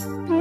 Mm-hmm.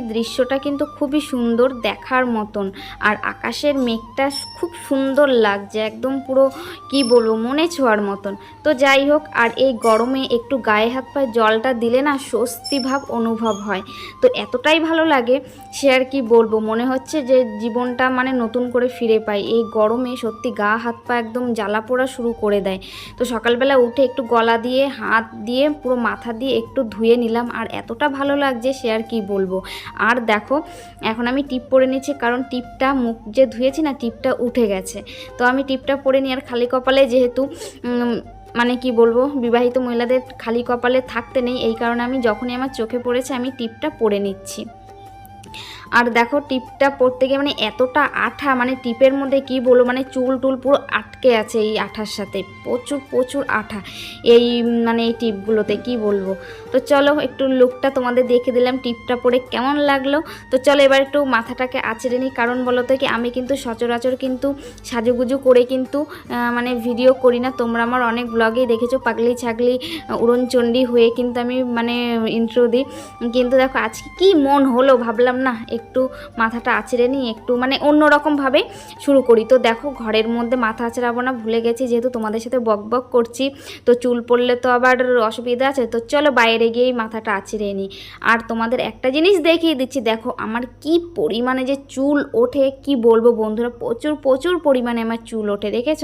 দৃশ্যটা কিন্তু খুবই সুন্দর দেখার মতন। আর আকাশের মেঘটা খুব সুন্দর লাগছে, একদম পুরো কি বলব, মনে ছোঁয়ার মতন। তো যাই হোক, আর এই গরমে একটু গায়ে হাত পায়ে জলটা দিলে না স্বস্তি ভাব অনুভব হয়। তো এতটাই ভালো লাগে, সে আর কি বলব, মনে হচ্ছে যে জীবনটা মানে নতুন করে ফিরে পাই। এই গরমে সত্যি গা হাত পা একদম জ্বালা পোড়া শুরু করে দেয়। তো সকালবেলা উঠে একটু গলা দিয়ে, হাত দিয়ে, পুরো মাথা দিয়ে একটু ধুয়ে নিলাম, আর এতটা ভালো লাগছে সে আর কি বলব। আর দেখো, এখন আমি টিপ পরে নিচ্ছি কারণ টিপটা মুখ যে ধুয়েছি না, টিপটা উঠে গেছে। তো আমি টিপটা পরে নিই, আর খালি কপালে যেহেতু মানে কি বলব, বিবাহিত মহিলাদের খালি কপালে থাকতে নেই, এই কারণে আমি যখনই আমার চোখে পড়েছে, আমি টিপটা পরে নিচ্ছি। আর দেখো টিপটা পরতে গিয়ে মানে এতটা আঠা মানে টিপের মধ্যে কি বলব মানে চুল টুল পুরো আটকে আছে এই আঠার সাথে, প্রচুর প্রচুর আঠা এই মানে এই টিপগুলোতে, কি বলব। তো চলো একটু লুকটা তোমাদের দেখে দিলাম টিপটা পরে কেমন লাগল। তো চলো এবার একটু মাথাটাকে আঁচড়ে নিই, কারণ বলো তো কি, আমি কিন্তু সচরাচর কিন্তু সাজুগুজু করে কিন্তু মানে ভিডিও করি না। তোমরা আমার অনেক ব্লগেই দেখেছ, পাগলি ছাগলি উড়নচণ্ডী হয়ে কিন্তু আমি মানে ইন্ট্রো দিই। কিন্তু দেখো আজকে কি মন হলো ভাবলাম না একটু মাথাটা আঁচড়ে নিই একটু মানে অন্যরকমভাবে শুরু করি। তো দেখো ঘরের মধ্যে মাথা আঁচড়াবো না, ভুলে গেছি যেহেতু তোমাদের সাথে বক বক করছি। তো চুল পড়লে তো আবার অসুবিধা আছে, তো চলো বাইরে গিয়েই মাথাটা আঁচড়ে নিই। আর তোমাদের একটা জিনিস দেখিয়ে দিচ্ছি, দেখো আমার কি পরিমাণে যে চুল ওঠে, কি বলব বন্ধুরা, প্রচুর প্রচুর পরিমাণে আমার চুল ওঠে, দেখেছ?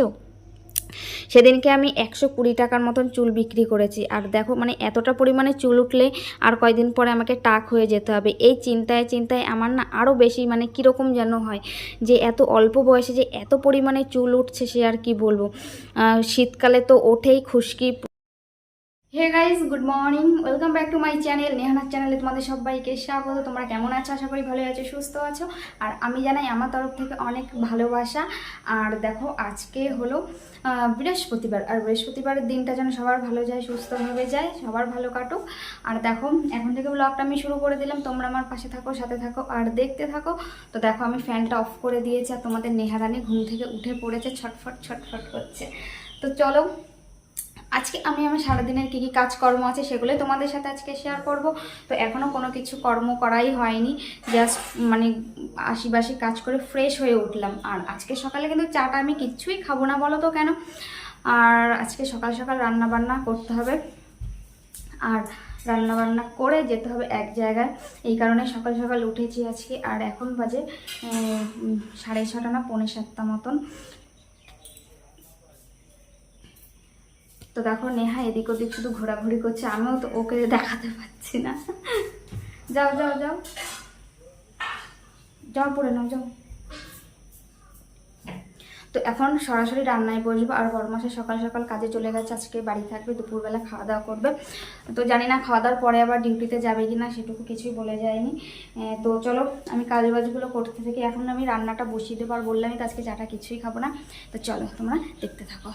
সেদিনকে আমি একশো কুড়ি টাকার মতন চুল বিক্রি করেছি। আর দেখো মানে এতটা পরিমাণে চুল উঠলে আর কয়দিন পরে আমাকে টাক হয়ে যেতে হবে। এই চিন্তায় চিন্তায় আমার না আরও বেশি মানে কীরকম যেন হয় যে এত অল্প বয়সে যে এত পরিমাণে চুল উঠছে সে আর কি বলব। শীতকালে তো ওঠেই খুশকি hey guys good morning welcome back to my channel নেহানার চ্যানেলে তোমাদের সবাইকে স্বাগত। তোমরা কেমন আছো? আশা করি ভালো আছো, সুস্থ আছো। আর আমি জানাই আমার তরফ থেকে অনেক ভালোবাসা। আর দেখো, আজকে হলো বৃহস্পতিবার। আর বৃহস্পতিবারের দিনটা যেন সবার ভালো যায়, সুস্থভাবে যায়, সবার ভালো কাটুক। আর দেখো, এখন থেকে ব্লগটা আমি শুরু করে দিলাম। তোমরা আমার পাশে থাকো, সাথে থাকো, আর দেখতে থাকো। তো দেখো, আমি ফ্যানটা অফ করে দিয়েছি আর তোমাদের নেহারানি ঘুম থেকে উঠে পড়েছে, ছটফট ছটফট করছে। তো চলো আজকে আমি আমার সারাদিনের কী কী কাজকর্ম আছে সেগুলোই তোমাদের সাথে আজকে শেয়ার করব। তো এখনও কোনো কিছু কর্ম করাই হয়নি। জাস্ট মানে আশিবাসি কাজ করে ফ্রেশ হয়ে উঠলাম। আর আজকে সকালে কিন্তু চাটা আমি কিচ্ছুই খাব না, বলো তো কেন? আর আজকে সকাল সকাল রান্না বান্না করতে হবে। আর রান্না বান্না করে যেতে হবে এক জায়গায়। এই কারণে সকাল সকাল উঠেছি আজকে। আর এখন বাজে সাড়ে ছটা না, পৌনে সাতটা মতন। তো দেখো নেহা এদিক ওদিক শুধু ঘোরাঘুরি করছে, আমিও তো ওকে দেখাতে পাচ্ছি না। যাও যাও যাও। যাও পড়ে নাও, যাও। তো এখন সরাসরি রান্নায় বসবো, আর বড় মাসে সকাল সকাল কাজে চলে গেছে, আজকে বাড়ি থাকবে, দুপুরবেলা খাওয়া দাওয়া করবে। তো জানি না খাওয়া দাওয়ার পরে আবার ডিউটিতে যাবে কি না সেটুকু কিছুই বলে যায়নি। তো চলো, আমি কাজ বাজগুলো করতে থাকি। এখন আমি রান্নাটা বসিয়ে দেবো, আর বললামই তো আজকে চাটা কিছুই খাব না। তো চলো, তোমরা দেখতে থাকো।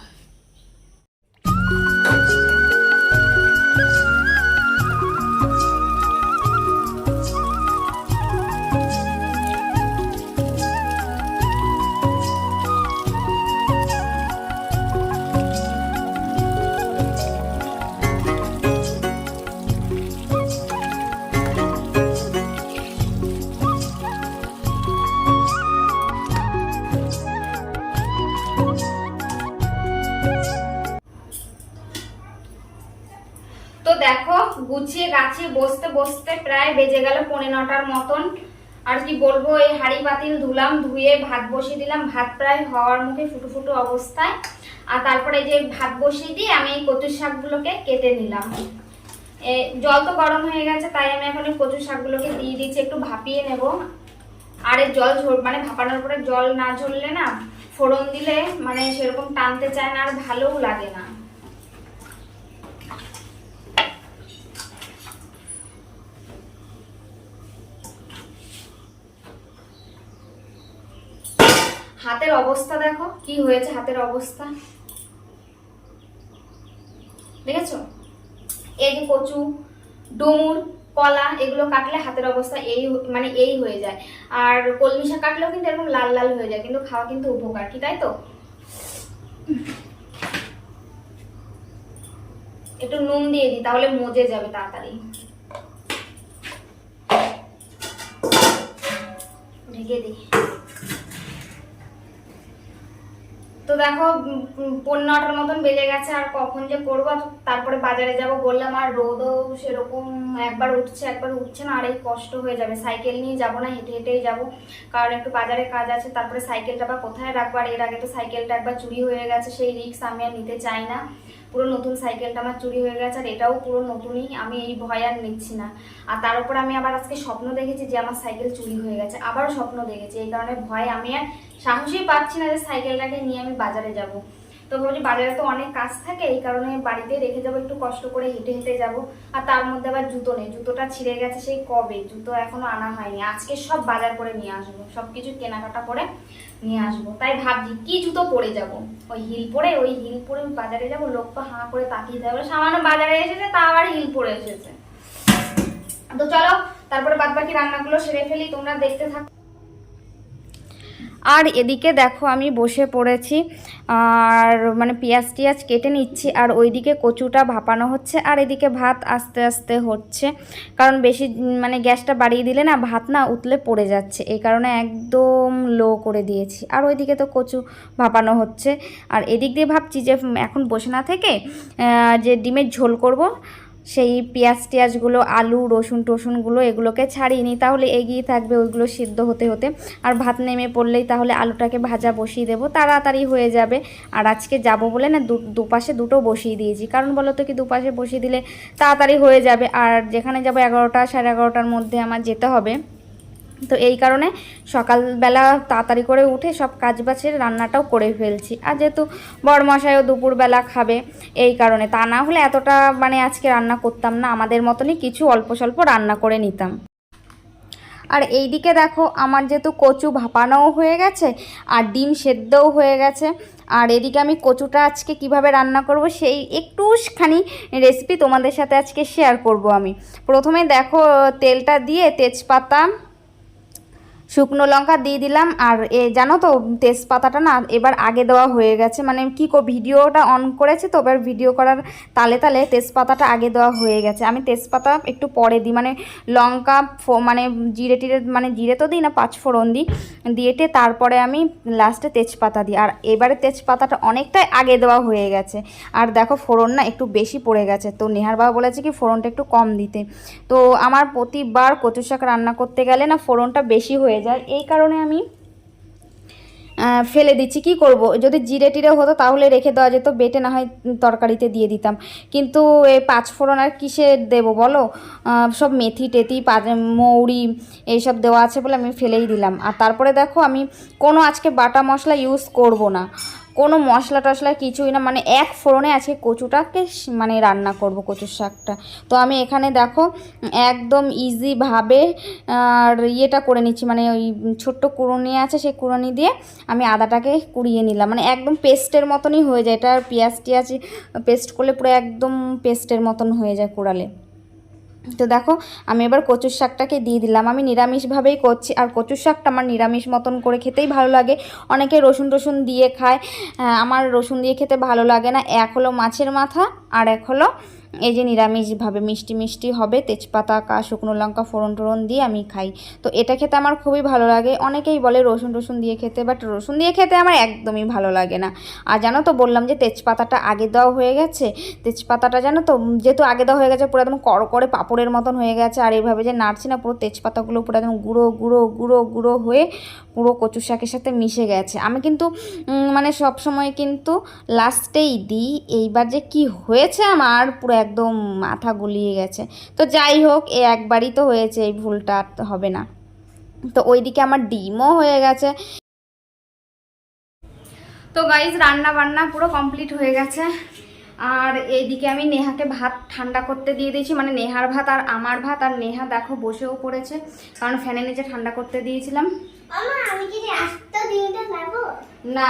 Música বসতে বসতে প্রায় বেজে গেল পৌনে নটার মতন। আর কি বলব, এই হাঁড়ি পাতিল ধুলাম, ধুয়ে ভাত বসিয়ে দিলাম। ভাত প্রায় হওয়ার মুখে ফুটো ফুটো অবস্থায়। আর তারপরে যে ভাত বসিয়ে দিয়ে আমি এই কচুর শাকগুলোকে কেটে নিলাম। জল তো গরম হয়ে গেছে, তাই আমি এখন এই কচুর শাকগুলোকে দিয়ে দিচ্ছি, একটু ভাপিয়ে নেব। আর এই জল ঝর মানে ভাপানোর পরে জল না ঝরলে না, ফোড়ন দিলে মানে সেরকম টানতে চায় না আর ভালোও লাগে না। হাতের অবস্থা দেখো, কি হয়েছে হাতের অবস্থা? দেখেছ? এই যে কচু, ডুমুর, কলা, এগুলো কাটলে হাতের অবস্থা এই মানে এই হয়ে যায়। আর কলমি শাক কাটলেও কিন্তু এরকম লাল লাল হয়ে যায়, কিন্তু খাওয়া কিন্তু উপকার। কি তাই তো? একটু নুন দিয়ে দিই, তাহলে মজে যাবে তাড়াতাড়ি। ঢেকে দিই। তো দেখো নটার মতন বেজে গেছে আর কখন যে করব তারপরে বাজারে যাব, বললাম, আর রোদও সেরকম একবার উঠছে একবার উঠছে না, আর এই কষ্ট হয়ে যাবে। সাইকেল নিয়ে যাব না, হেঁটে হেঁটেই যাব। কারণ একটু বাজারে কাজ আছে, তারপরে সাইকেলটা বা কোথায় রাখব আর এর আগে তো সাইকেলটা একবার চুরি হয়ে গেছে, সেই রিস্ক আমি আর নিতে চাই না। পুরো নতুন সাইকেলটা আমার চুরি হয়ে গেছে, আর এটাও পুরো নতুনই, আমি এই ভয় আর নিচ্ছি না। আর তার উপর আমি আবার আজকে স্বপ্ন দেখেছি যে, আমার সাইকেল চুরি হয়ে গেছে, আবারও স্বপ্ন দেখেছি। এই কারণে ভয় আমি আর সাহসই পাচ্ছি না যে, সাইকেলটাকে নিয়ে আমি বাজারে যাব। তো ভাবছি বাজারে তো অনেক কাজ থাকে, এই কারণে বাড়িতে রেখে যাব, একটু কষ্ট করে হেঁটে হেঁটে যাব। আর তার মধ্যে আবার জুতো নেই, জুতোটা ছিঁড়ে গেছে সেই কবে, জুতো এখনও আনা হয়নি। আজকে সব বাজার করে নিয়ে আসব সব কিছু কেনাকাটা করে নিয়ে আসব। তাই ভাবছি, কি জুতো পরে যাব? ওই হিল পরে, ওই হিল পরে বাজারে যাব, লোক তো হাঁ করে তাকিয়ে দেবে সামান্য বাজারে এসেছে, তা আবার হিল পরে এসেছে। তো চলো, তারপরে বাদ বাকি রান্নাগুলো সেরে ফেলি, তোমরা দেখতে থাকো। আর এদিকে দেখো আমি বসে পড়েছি, আর মানে পেঁয়াজ টিয়াজ কেটে নিচ্ছি, আর ওইদিকে কচুটা ভাপানো হচ্ছে, আর এদিকে ভাত আস্তে আস্তে হচ্ছে। কারণ বেশি মানে গ্যাসটা বাড়িয়ে দিলে না ভাত না উতলে পড়ে যাচ্ছে, এই কারণে একদম লো করে দিয়েছি। আর ওইদিকে তো কচু ভাপানো হচ্ছে, আর এদিক দিয়ে ভাবছি যে এখন বসে না থেকে যে ডিমের ঝোল করব সেই পেঁয়াজ টিয়াজগুলো, আলু, রসুন টসুনগুলো এগুলোকে ছাড়িয়ে নিই, তাহলে এগিয়ে থাকবে ওইগুলো সিদ্ধ হতে হতে। আর ভাত নেমে পড়লেই তাহলে আলুটাকে ভাজা বসিয়ে দেবো, তাড়াতাড়ি হয়ে যাবে। আর আজকে যাব বলে না দুপাশে দুটো বসিয়ে দিয়েছি। কারণ বলো তো কি, দুপাশে বসিয়ে দিলে তাড়াতাড়ি হয়ে যাবে। আর যেখানে যাব এগারোটা সাড়ে এগারোটার মধ্যে আমার যেতে হবে। তো এই কারণে সকালবেলা তাড়াতাড়ি করে উঠে সব কাজ বাজের রান্নাটাও করে ফেলছি। আর যেহেতু বড়মশাইও দুপুরবেলা খাবে এই কারণে, তা না হলে এতটা মানে আজকে রান্না করতাম না, আমাদের মতনই কিছু অল্প স্বল্প রান্না করে নিতাম। আর এইদিকে দেখো আমার যেহেতু কচু ভাপানোও হয়ে গেছে, আর ডিম সেদ্ধও হয়ে গেছে, আর এদিকে আমি কচুটা আজকে কীভাবে রান্না করব সেই একটুখানি রেসিপি তোমাদের সাথে আজকে শেয়ার করব আমি। প্রথমে দেখো তেলটা দিয়ে তেজপাতা শুকনো লঙ্কা দিয়ে দিলাম আর এ, জানো তো, তেজপাতাটা না এবার আগে দেওয়া হয়ে গেছে। মানে কি কো, ভিডিওটা অন করেছে তো, এবার ভিডিও করার তালে তালে তেজপাতাটা আগে দেওয়া হয়ে গেছে। আমি তেজপাতা একটু পরে দিই মানে লঙ্কা মানে জিরে টিরে মানে জিরে তো দিই না, পাঁচ ফোড়ন দিই দিয়েটে তারপরে আমি লাস্টে তেজপাতা দিই। আর এবারে তেজপাতাটা অনেকটাই আগে দেওয়া হয়ে গেছে। আর দেখো ফোড়ন না একটু বেশি পড়ে গেছে। তো নেহার বাবা বলেছে কি, ফোড়নটা একটু কম দিতে। তো আমার প্রতিবার কচু শাক রান্না করতে গেলে না, ফোড়নটা বেশি হয়ে যায়। এই কারণে আমি ফেলে দিচ্ছি। কি করব? যদি জিরে টিরে হতো তাহলে রেখে দেওয়া যেত, বেটে না হয় তরকারিতে দিয়ে দিতাম। কিন্তু এই পাঁচ ফোড়ন আর কিসে দেবো বলো? সব মেথি টেথি মৌরি এইসব দেওয়া আছে বলে আমি ফেলেই দিলাম। আর তারপরে দেখো আমি কোনো আজকে বাটা মশলা ইউজ করব না। কোনো মশলা টশলা কিছুই না। মানে এক ফোড়নে আজকে কচুটাকে মানে রান্না করব কচুর শাকটা। তো আমি এখানে দেখো একদম ইজিভাবে আর ইয়েটা করে নিচ্ছি। মানে ওই ছোট্ট কুড়ুনি আছে, সেই কুড়ুনি দিয়ে আমি আদাটাকে কুড়িয়ে নিলাম। মানে একদম পেস্টের মতনই হয়ে যায়। এটা আর পেঁয়াজ টিয়াজ পেস্ট করলে পুরো একদম পেস্টের মতন হয়ে যায় কুড়ালে। তো দেখো, আমি এবার কচুর শাকটাকে দিয়ে দিলাম। আমি নিরামিষভাবেই করছি, আর কচুর শাকটা আমার নিরামিষ মতন করে খেতেই ভালো লাগে। অনেকে রসুন টসুন দিয়ে খায় আমার রসুন দিয়ে খেতে ভালো লাগে না। এক হলো মাছের মাথা, আর এক হলো এই যে নিরামিষভাবে মিষ্টি মিষ্টি হবে, তেজপাতা, কা, শুকনো লঙ্কা, ফোড়ন টোড়ন দিয়ে আমি খাই। তো এটা খেতে আমার খুবই ভালো লাগে। অনেকেই বলে রসুন টসুন দিয়ে খেতে, বাট রসুন দিয়ে খেতে আমার একদমই ভালো লাগে না। আর জানো তো, বললাম যে তেজপাতাটা আগে দেওয়া হয়ে গেছে। তেজপাতাটা জানো তো, যেহেতু আগে দেওয়া হয়ে গেছে, পুরো একদম কড় করে পাপড়ের মতন হয়ে গেছে। আর এইভাবে যে নাড়ছি না, পুরো তেজপাতাগুলো পুরো একদম গুঁড়ো গুঁড়ো গুঁড়ো গুঁড়ো হয়ে পুরো কচু শাকের সাথে মিশে গেছে। আমি কিন্তু মানে সব সময় কিন্তু লাস্টেই দিই। এইবার যে কি হয়েছে আমার, পুরো একদম মাথা গুলিয়ে গেছে। তো যাই হোক এ একবারই তো হয়েছে এই ভুলটা আর হবে না। তো ওইদিকে আমার ডিমও হয়ে গেছে। তো গাইজ রান্না বান্না পুরো কমপ্লিট হয়ে গেছে। আর এইদিকে আমি নেহাকে ভাত ঠান্ডা করতে দিয়ে দিয়েছি। মানে নেহার ভাত আর আমার ভাত। আর নেহা দেখো বসেও পড়েছে। কারণ ফ্যানে নিচে ঠান্ডা করতে দিয়েছিলাম। না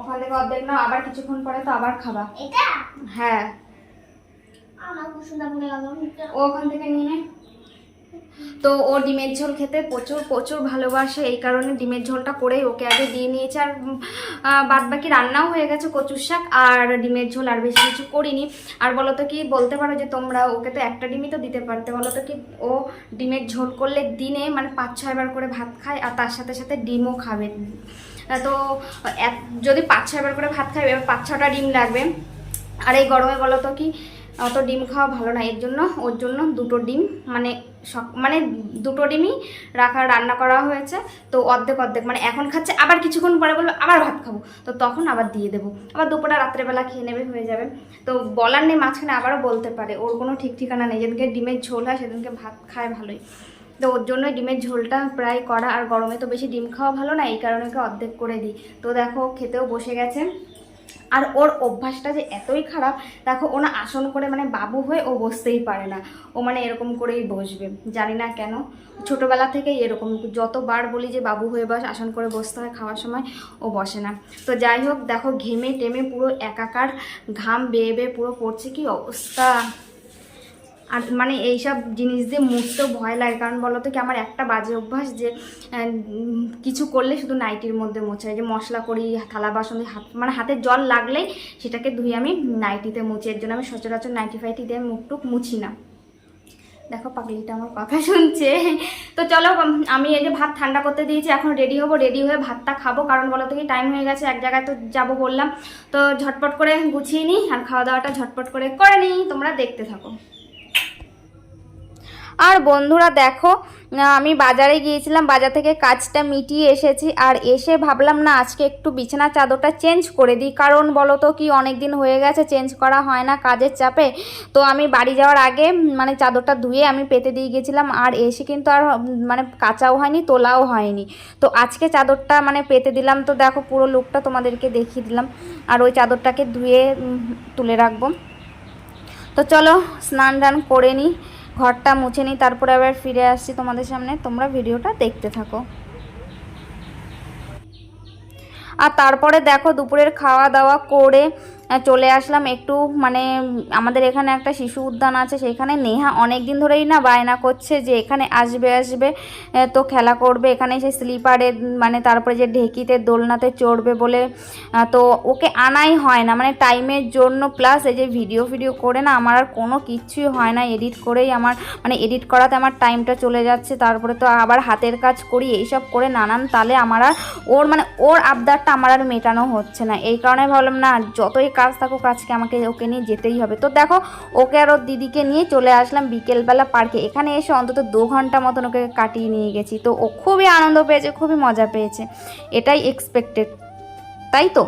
ওখান থেকে অর্ধেক না আবার কিছুক্ষণ পরে তো আবার খাবা। হ্যাঁ আমার কুসুমটা মনে গেল ও ওখান থেকে নিয়ে তো ও ডিমের ঝোল খেতে প্রচুর প্রচুর ভালোবাসে। এই কারণে ডিমের ঝোলটা করেই ওকে আগে দিয়ে নিয়েছে। আর বাদ বাকি রান্নাও হয়ে গেছে কচুর শাক। আর ডিমের ঝোল আর বেশি কিছু করিনি। আর বলো তো কি, বলতে পারো যে তোমরা ওকে তো একটা ডিমই তো দিতে পারতে। বলো তো কি, ও ডিমের ঝোল করলে দিনে মানে পাঁচ ছয়বার করে ভাত খায় আর তার সাথে সাথে ডিমও খাবে। তো যদি পাঁচ ছয়বার করে ভাত খাবে এবার পাঁচ, ছটা ডিম লাগবে। আর এই গরমে বলো তো কি অত ডিম খাওয়া ভালো না, এর জন্য, ওর জন্য দুটো ডিম মানে মানে দুটো ডিমই রাখা, রান্না করা হয়েছে। তো অর্ধেক অর্ধেক মানে এখন খাচ্ছে, আবার কিছুক্ষণ পরে বলব আবার ভাত খাব। তো তখন আবার দিয়ে দেবো। আবার দুপুরটা, রাত্রেবেলা খেয়ে নেবে, হয়ে যাবে। তো বলার নেই, মাঝখানে আবারও বলতে পারে। ওর কোনো ঠিক ঠিকানা নেই। যেদিনকে ডিমের ঝোল হয়, সেদিনকে ভাত খায় ভালোই। তো ওর জন্যই ডিমের ঝোলটা প্রায় করা। আর গরমে তো বেশি ডিম খাওয়া ভালো না, এই কারণে ওকে অর্ধেক করে দিই। তো দেখো, খেতেও বসে গেছে। আর ওর অভ্যাসটা যে এতই খারাপ, দেখো ওনা আসন করে মানে বাবু হয়ে ও বসতেই পারে না। ও মানে এরকম করেই বসবে, জানি না কেন। ছোটোবেলা থেকেই এরকম, যতবার বলি যে বাবু হয়ে বস, আসন করে বসতে হয় খাওয়ার সময়, ও বসে না। তো যাই হোক, দেখো ঘেমে টেমে পুরো একাকার ঘাম বেয়ে বেয়ে পুরো পড়ছে, কি অবস্থা? আর মানে এইসব জিনিস দিয়ে মুছতেও ভয় লাগে। কারণ বলো তো কি, আমার একটা বাজে অভ্যাস যে কিছু করলে শুধু নাইটির মধ্যে মোছা যে মশলা করি, থালা বাসন হাত মানে হাতে জল লাগলেই সেটাকে ধুয়ে আমি নাইটিতে মুছি। এর জন্য আমি সচরাচর নাইটি ফাইটি দিয়ে মুখটুক মুছি না। দেখো পাগলিটা আমার কথা শুনছে। তো চলো আমি এই যে ভাত ঠান্ডা করতে দিয়েছি, এখন রেডি হব রেডি হয়ে ভাতটা খাব। কারণ বলো তো কি টাইম হয়ে গেছে, এক জায়গায় তো যাব বললাম। তো ঝটপট করে গুছিয়ে নিই, আর খাওয়া দাওয়াটা ঝটপট করে করে নিই। তোমরা দেখতে থাকো। আর বন্ধুরা দেখো আমি বাজারে গিয়েছিলাম, বাজার থেকে কাজটা মিটিয়ে এসেছি, আর এসে ভাবলাম না আজকে একটু বিছানা চাদরটা চেঞ্জ করে দিই। কারণ বলো তো কি অনেক দিন হয়ে গেছে, চেঞ্জ করা হয় না কাজের চাপে। তো আমি বাড়ি যাওয়ার আগে মানে চাদরটা ধুয়ে আমি পেতে দিয়ে গেছিলাম আর এসে কিন্তু আর মানে কাচাও হয়নি, তোলাও হয়নি। তো আজকে চাদরটা মানে পেতে দিলাম, তো দেখো পুরো লুকটা তোমাদেরকে দেখিয়ে দিলাম। আর ওই চাদরটাকে ধুয়ে তুলে রাখব। তো চলো স্নান টান করে নিই। ঘরটা মুছে নিই, তারপরে আবার ফিরে আসছি তোমাদের সামনে। তোমরা ভিডিওটা দেখতে থাকো। আর তারপরে দেখো দুপুরের খাওয়া দাওয়া করে চলে আসলাম একটু মানে আমাদের এখানে একটা শিশু উদ্যান আছে সেখানে নেহা অনেক দিন ধরেই না বায়না করছে যে এখানে আসবে আসবে তো খেলা করবে, এখানে সে স্লিপারে মানে তারপরে যে ঢেকিতে, দোলনাতে চড়বে বলে তো ওকে আনাই হয় না মানে টাইমের জন্য, প্লাস এই যে ভিডিও ভিডিও করে না আমার আর কোনো কিচ্ছুই হয় না, এডিট করেই আমার মানে এডিট করাতে আমার টাইমটা চলে যাচ্ছে, তারপরে তো আবার হাতের কাজ করি, এইসব করে নানান তালে আমার আর ওর মানে ওর আবদারটা আমার আর মেটানো হচ্ছে না, এই কারণে ভাবলাম না, যতই কাজ থাকুক, আজকে আমাকে ওকে নিয়ে যেতেই হবে। তো দেখো, ওকে আর ওর দিদিকে নিয়ে চলে আসলাম বিকেলবেলা পার্কে। এখানে এসে অন্তত দু ঘণ্টা মতন ওকে কাটিয়ে নিয়ে গেছি। তো ও খুবই আনন্দ পেয়েছে, খুবই মজা পেয়েছে। এটাই এক্সপেক্টেড তাই তো?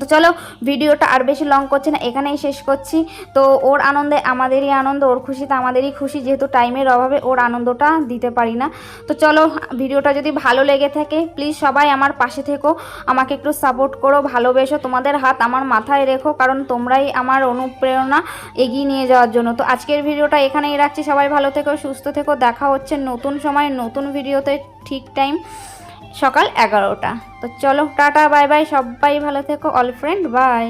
তো চলো, ভিডিওটা আর বেশি লং করছে না, এখানেই শেষ করছি। তো ওর আনন্দে আমাদেরই আনন্দ, ওর খুশিতে আমাদেরই খুশি, যেহেতু টাইমের অভাবে ওর আনন্দটা দিতে পারি না। তো চলো, ভিডিওটা যদি ভালো লেগে থাকে প্লিজ সবাই আমার পাশে থেকো, আমাকে একটু সাপোর্ট করো, ভালোবেসো। তোমাদের হাত আমার মাথায় রেখো, কারণ তোমরাই আমার অনুপ্রেরণা এগিয়ে নিয়ে যাওয়ার জন্য। তো আজকের ভিডিওটা এখানেই রাখছি, সবাই ভালো থেকো, সুস্থ থেকো, দেখা হচ্ছে নতুন সময়, নতুন ভিডিওতে ঠিক টাইম সকাল এগারোটা। তো চলো টাটা বাই বাই সবাই ভালো থেকো অল ফ্রেন্ড বাই